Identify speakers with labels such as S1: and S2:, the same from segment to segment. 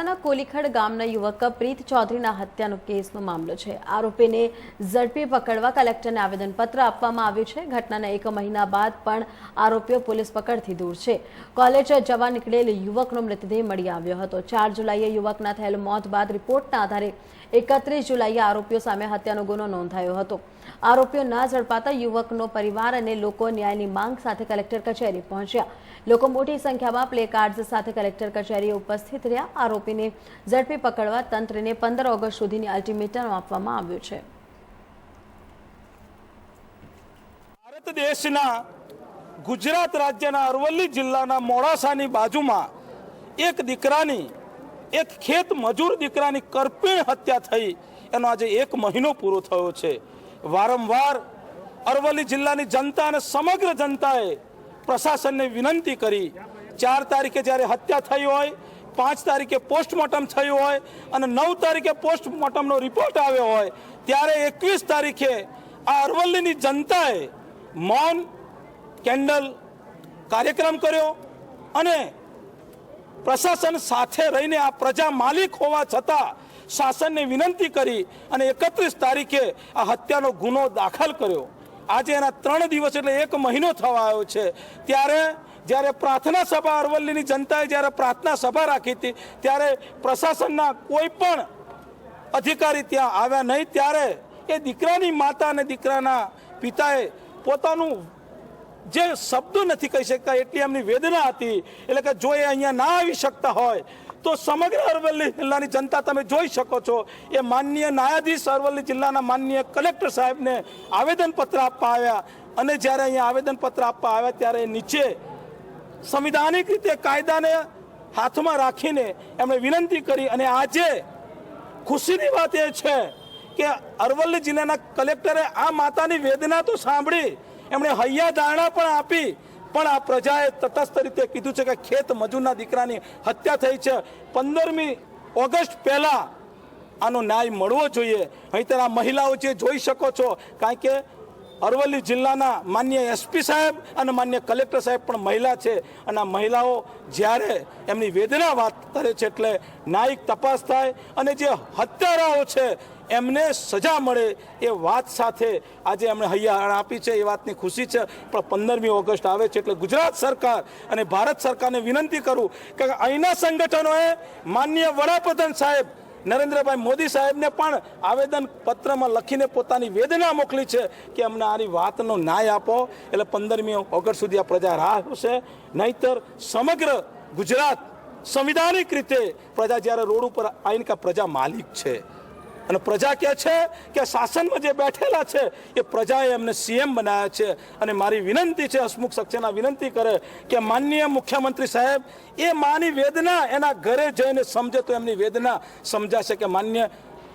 S1: અબડાસાના કોલીખડ ગામના યુવક પ્રીત ચૌધરીના હત્યાનો કેસનો મામલો છે. આરોપીને ઝડપી પકડવા કલેક્ટરને આવેદનપત્ર આપવામાં આવ્યું છે. ઘટનાના એક મહિના બાદ પણ આરોપીઓ પોલીસ પકડથી દૂર છે. કોલેજ જવા નીકળેલ યુવકનો મૃતદેહ મળી આવ્યો હતો. ચાર જુલાઈએ યુવકના થયેલ મોત બાદ રિપોર્ટના આધારે એકત્રીસ જુલાઈએ આરોપીઓ સામે હત્યાનો ગુનો નોંધાયો હતો. આરોપીઓ ના ઝડપાતા યુવકનો પરિવાર અને લોકો ન્યાયની માંગ સાથે કલેક્ટર કચેરી પહોંચ્યા. લોકો મોટી સંખ્યામાં પ્લે કાર્ડ્સ સાથે કલેક્ટર કચેરીએ ઉપસ્થિત રહ્યા. આરોપીને ઝડપી પકડવા તંત્રને પંદર ઓગસ્ટ સુધીની અલ્ટિમેટમ આપવામાં આવ્યું છે.
S2: ભારત દેશના ગુજરાત રાજ્યના અરવલ્લી જિલ્લાના મોડાસાની બાજુમાં એક દીકરાની, એક ખેત મજૂર દીકરાની કરપીણ હત્યા થઈ. એનો આજે એક મહિનો પૂરો થયો છે. વારંવાર અરવલ્લી જિલ્લાની જનતા અને સમગ્ર જનતાએ પ્રશાસનને વિનંતી કરી. ચાર તારીખે જ્યારે હત્યા થઈ હોય પાંચ તારીખે પોસ્ટમોર્ટમ થયું હોય અને નવ તારીખે પોસ્ટમોર્ટમનો રિપોર્ટ આવ્યો હોય, ત્યારે એકવીસ તારીખે આ અરવલ્લીની જનતાએ મૌન કેન્ડલ કાર્યક્રમ કર્યો અને પ્રશાસન સાથે રહીને આ પ્રજા માલિક હોવા છતાં શાસનને વિનંતી કરી અને એકત્રીસ તારીખે આ હત્યાનો ગુનો દાખલ કર્યો. આજે એના ત્રણ દિવસ એટલે એક મહિનો થવા આવ્યો છે. ત્યારે જ્યારે પ્રાર્થના સભા અરવલ્લીની જનતાએ જ્યારે પ્રાર્થના સભા રાખી હતી, ત્યારે પ્રશાસનના કોઈ પણ અધિકારી ત્યાં આવ્યા નહીં. ત્યારે એ દીકરાની માતા અને દીકરાના પિતાએ પોતાનું જે શબ્દો નથી કહી શકતા, એટલી એમની વેદના હતી. એટલે કે જો એ અહીંયા ના આવી શકતા હોય, તો સમગ્ર અરવલ્લી જિલ્લાની જનતા તમે જોઈ શકો છો. એ માનનીય ન્યાયાધીશ અરવલ્લી જિલ્લાના માનનીય કલેક્ટર સાહેબને આવેદનપત્ર આપવા આવ્યા. અને જ્યારે અહીંયા આવેદનપત્ર આપવા આવ્યા, ત્યારે નીચે સંવિધાનિક રીતે કાયદાને હાથમાં રાખીને એમણે વિનંતી કરી અને આજે ખુશીની વાત એ છે કે અરવલ્લી જિલ્લાના કલેક્ટરે આ માતાની વેદના તો સાંભળી, એમણે હૈયા ધારણા પણ આપી, પણ આ પ્રજાએ તટસ્થ રીતે કીધું છે કે ખેત મજૂરના દીકરાની હત્યા થઈ છે. પંદરમી ઓગસ્ટ પહેલાં આનો ન્યાય મળવો જોઈએ. અહીં આ મહિલાઓ જે જોઈ શકો છો, કારણ કે અરવલ્લી જિલ્લાના માન્ય એસપી સાહેબ અને માન્ય કલેક્ટર સાહેબ પણ મહિલા છે. અને આ મહિલાઓ જ્યારે એમની વેદના વાત કરે છે એટલે ન્યાયિક તપાસ થાય અને જે હત્યારાઓ છે, એમને સજા મળે એ વાત સાથે આજે એમણે હૈયા આપી છે, એ વાતની ખુશી છે. પણ પંદરમી ઓગસ્ટ આવે છે એટલે ગુજરાત સરકાર અને ભારત સરકારને વિનંતી કરું કે અહીંના સંગઠનોએ માન્ય વડાપ્રધાન સાહેબ નરેન્દ્રભાઈ મોદી સાહેબને પણ આવેદન પત્રમાં લખીને પોતાની વેદના મોકલી છે કે અમને આની વાતનો ન્યાય આપો. એટલે પંદરમી ઓગસ્ટ સુધી આ પ્રજા રાહ હશે નહીતર સમગ્ર ગુજરાત સંવિધાનિક રીતે પ્રજા જ્યારે રોડ ઉપર આવીને પ્રજા માલિક છે. અને પ્રજા કહે છે કે શાસનમાં જે બેઠેલા છે, એ પ્રજાએ એમને સીએમ બનાવ્યા છે. અને મારી વિનંતી છે, હસમુખ સક્સેના વિનંતી કરે કે માનનીય મુખ્યમંત્રી સાહેબ, એ માની વેદના એના ઘરે જઈને સમજે તો એમની વેદના સમજાશે કે માન્ય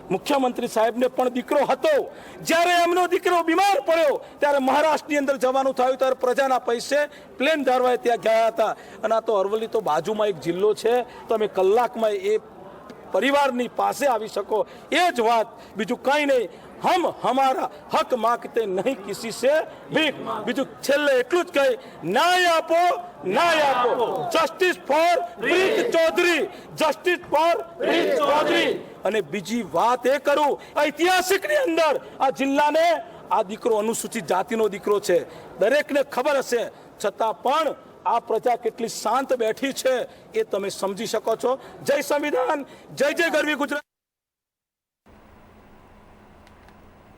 S2: મુખ્યમંત્રી સાહેબને પણ દીકરો હતો. જ્યારે એમનો દીકરો બીમાર પડ્યો, ત્યારે મહારાષ્ટ્રની અંદર જવાનું થયું, ત્યારે પ્રજાના પૈસે પ્લેન ધારવાએ ત્યાં ગયા હતા. અને આ તો અરવલ્લી તો બાજુમાં એક જિલ્લો છે. તો અમે કલાકમાં એ પરિવારની પાસે આવી શકો. એ જ વાત. બીજું કંઈ નહીં. હમ હમારા હક માગતે નહીં કિસી સે ભીખ. બીજું છેલ્લે એટલું જ કહી, ન્યાય આપો ન્યાય આપો. Justice for Preet Choudhary. Justice for Preet Choudhary. અને બીજી વાત એ કરું, ઐતિહાસિકની અંદર આ જિલ્લાને આ દીકરો અનુસૂચિત જાતિનો દીકરો છે. દરેકને ખબર હશે. છતાં પણ આ પ્રજા કેટલી શાંત બેઠી છે એ તમે સમજી શકો છો. જય સંવિધાન, જય જય ગરવી ગુજરાત.